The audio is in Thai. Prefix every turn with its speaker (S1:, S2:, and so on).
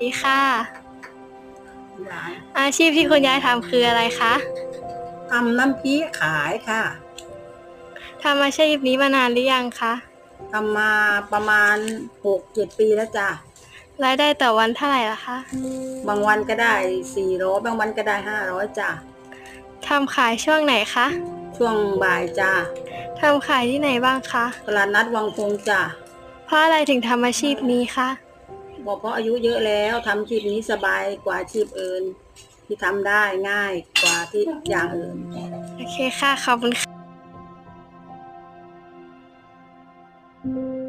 S1: ดีค่ะ
S2: ยาย
S1: อาชีพที่คุณยายทำคืออะไรคะ
S2: ทำน้ำพริกขายค่ะ
S1: ทำอาชีพนี้มานานหรือยังคะ
S2: ทำมาประมาณหกเจ็ดปีแล้วจ้ะ
S1: รายได้ต่อวันเท่าไหร่ล่ะคะ
S2: บางวันก็ได้สี่ร้อยบางวันก็ได้ห้าร้อยจ้ะ
S1: ทำขายช่วงไหนคะ
S2: ช่วงบ่ายจ้ะ
S1: ทำขายที่ไหนบ้างคะ
S2: ตลาดนัดวังพงจ้ะ
S1: เพ พราะอะไรถึงทำอาชีพนี้คะ
S2: บอกเพราะอายุเยอะแล้วทำาชีพนี้สบายกว่าาชีพอื่น ที่ทำได้ง่ายกว่าที่อย่างอื่น
S1: โอเคค่ะขอบคุณค่ะ